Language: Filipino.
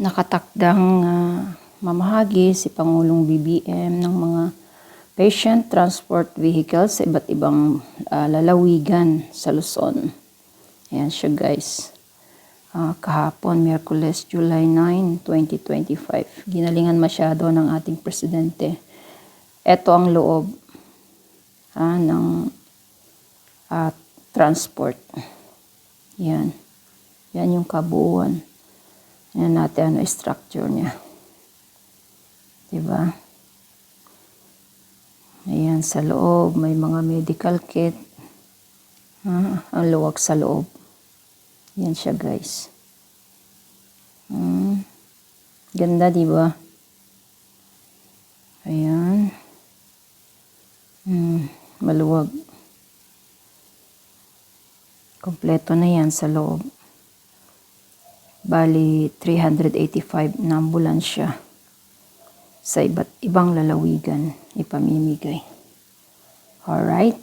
nakatakdang ah, mamahagi si Pangulong BBM ng mga patient transport vehicles sa iba't ibang ah, lalawigan sa Luzon. Ayan siya guys. Ah, kahapon, Miyerkules, July 9, 2025. Ginalingan masyado ng ating presidente. Ito ang loob ah, ng ah, transport. Yan. Yan yung kabuuan. Yan natin ano structure niya. Diba? Ayan, sa loob, may mga medical kit. Ah, ang luwag sa loob. Yan siya, guys. Hmm. Ganda, di ba? Ayan. Hmm, maluwag. Kompleto na yan sa loob. Bali, 385 na ambulansya sa iba't ibang lalawigan ipamimigay. Alright?